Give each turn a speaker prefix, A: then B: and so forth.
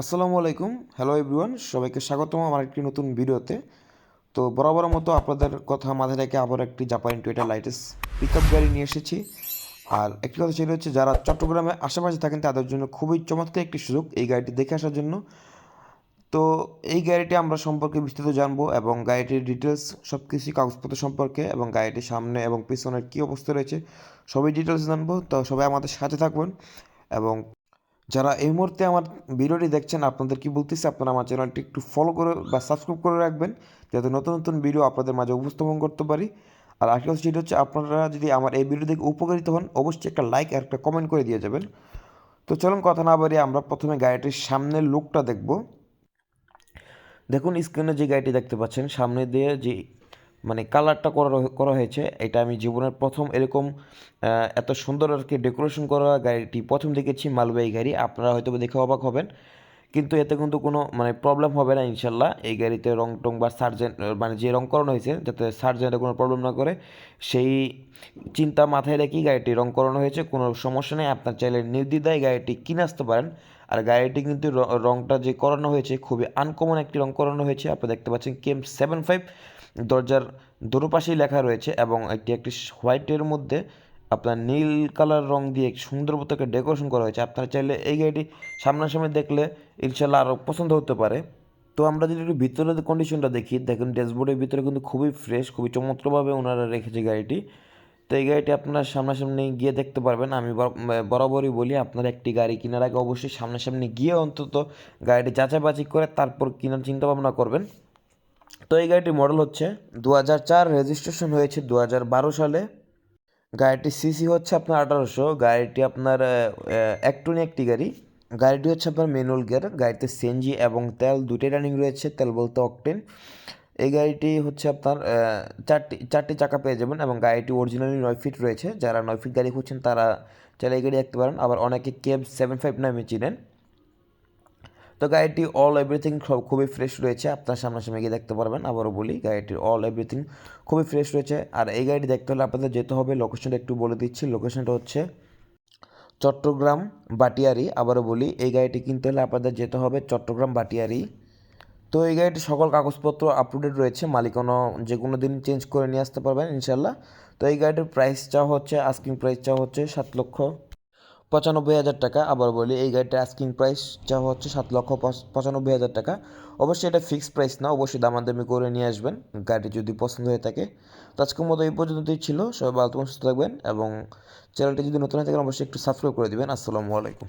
A: আসসালামু আলাইকুম। Hello everyone সবাইকে স্বাগতম আমার একটি নতুন ভিডিওতে। তো বরাবর মতো আপনাদের কথা মাথায় রেখে আবার একটি জাপানি টুয়েটা লাইটেস পিক গাড়ি নিয়ে এসেছি। আর একটি কথা সেটা হচ্ছে, যারা চট্টগ্রামে আশেপাশে থাকেন, তাদের জন্য খুবই চমৎকার একটি সুযোগ এই গাড়িটি দেখে আসার জন্য। তো এই গাড়িটি আমরা সম্পর্কে বিস্তারিত জানব এবং গাড়িটির ডিটেলস সব কিছুই কাগজপত্র সম্পর্কে এবং গাড়িটির সামনে এবং পিছনের কী অবস্থা রয়েছে, সবই ডিটেলস জানব। তো সবাই আমাদের সাথে থাকবেন এবং যারা এই মুহূর্তে আমার ভিডিওটি দেখছেন, আপনাদের কি বলতেছি, আপনারা আমার চ্যানেলটি একটু ফলো করে বা সাবস্ক্রাইব করে রাখবেন, যাতে নতুন নতুন ভিডিও আপনাদের মাঝে উপস্থাপন করতে পারি। আর আরেকটা যেটা হচ্ছে, আপনারা যদি আমার এই ভিডিও দেখে উপকারিত হন, অবশ্যই একটা লাইক আর একটা কমেন্ট করে দিয়ে যাবেন। তো চলুন কথা না বাড়িয়ে আমরা প্রথমে গাড়িটির সামনের লুকটা দেখব। দেখুন স্ক্রিনে যে গাড়িটি দেখতে পাচ্ছেন, সামনে দিয়ে যে মানে কালারটা করা করা হয়েছে। এটা আমি জীবনের প্রথম এরকম এত সুন্দর আর কি ডেকোরেশন করা গাড়িটি প্রথম দেখেছি, মালবাহী গাড়ি। আপনারা হয়তো দেখে অবাক হবেন। কিন্তু এতে কিন্তু কোনো মানে প্রবলেম হবে না ইনশাল্লাহ। এই গাড়িতে রং টং বা সার্জেন্ট মানে যে রং করানো হয়েছে, যাতে সার্জেন্টে কোনো প্রবলেম না করে, সেই চিন্তা মাথায় রেখেই গাড়িটি রং করানো হয়েছে। কোনো সমস্যা নেই। আপনার চাইলে নির্দ্বিধায় গাড়িটি কিনে আসতে পারেন। আর গাড়িটি কিন্তু রংটা যে করানো হয়েছে, খুবই আনকমন একটি রং করানো হয়েছে। আপনি দেখতে পাচ্ছেন কেম সেভেন ফাইভ দরজার দুটো পাশেই লেখা রয়েছে এবং একটি একটি হোয়াইটের মধ্যে আপনার নীল কালার রং দিয়ে সুন্দর একটা ডেকোরেশন করা হয়েছে। আপনারা চাইলে এই গাড়িটি সামনাসামনি দেখলে ইনশাল্লাহ আরও পছন্দ হতে পারে। তো আমরা যদি একটু ভিতরের কন্ডিশনটা দেখি, দেখেন ড্যাশবোর্ডের ভিতরে কিন্তু খুবই ফ্রেশ খুবই চমৎকারভাবে ওনারা রেখেছে গাড়িটি। তো এই গাড়িটি আপনার সামনাসামনি গিয়ে দেখতে পারবেন। আমি বর- বরাবরই বলি, আপনার একটি গাড়ি কেনার আগে অবশ্যই সামনাসামনি গিয়ে অন্তত গাড়িটি যাচাই করে তারপর কেনার চিন্তা ভাবনা করবেন। তো এই গাড়িটির মডেল হচ্ছে দু চার রেজিস্ট্রেশন হয়েছে দু বারো সালে। গাড়িটির সিসি হচ্ছে আপনার আঠারোশো। গাড়িটি আপনার একটুনি একটি গাড়ি। গাড়িটি হচ্ছে আপনার ম্যানুয়াল গিয়ার গাড়িতে সিএনজি এবং তেল দুটোই রানিং রয়েছে, তেল বলতে অকটেন এই গাড়িটি হচ্ছে আপনার চারটি চারটি চাকা পেয়ে যাবেন এবং গাড়িটি অরিজিনালি নয় ফিট রয়েছে। যারা নয় ফিট গাড়ি খুঁজছেন তারা চাইলে এই গাড়ি দেখতে পারেন। আবার অনেকে কেব সেভেন ফাইভ নামে চিনেন। তো গাড়িটি অল এভরিথিং খুবই ফ্রেশ রয়েছে। আপনার সামনাসামনি গিয়ে দেখতে পারবেন। আবারও বলি গাড়িটির অল এভরিথিং খুবই ফ্রেশ রয়েছে। আর এই গাড়িটি দেখতে হলে আপনাদের যেতে হবে লোকেশনটা একটু বলে দিচ্ছি। লোকেশনটা হচ্ছে চট্টগ্রাম বাটিয়ারি। আবারও বলি, এই গাড়িটি কিনতে হলে আপনাদের যেতে হবে চট্টগ্রাম বাটিয়ারি। তো এই গাড়িটির সকল কাগজপত্র আপ টু ডেট রয়েছে মালিকানো যে কোনো দিন চেঞ্জ করে নিয়ে আসতে পারবেন ইনশাল্লাহ তো এই গাড়িটির প্রাইস হচ্ছে আস্কিং প্রাইস হচ্ছে সাত লক্ষ পঁচানব্বই হাজার টাকা। আবার বলি, এই গাড়িটার আস্কিং প্রাইস চাওয়া হচ্ছে সাত লক্ষ পঁচানব্বই হাজার টাকা। অবশ্যই এটা ফিক্সড প্রাইস না, অবশ্যই দামাদামি করে নিয়ে আসবেন গাড়ি যদি পছন্দ হয়ে থাকে। তো আজকের মতো এই পর্যন্তই ছিল, সবাই ভালো সুস্থ থাকবেন এবং চ্যানেলটি যদি নতুন হয়ে থাকেন, অবশ্যই একটু সাবস্ক্রাইব করে দিবেন। আসসালামু আলাইকুম।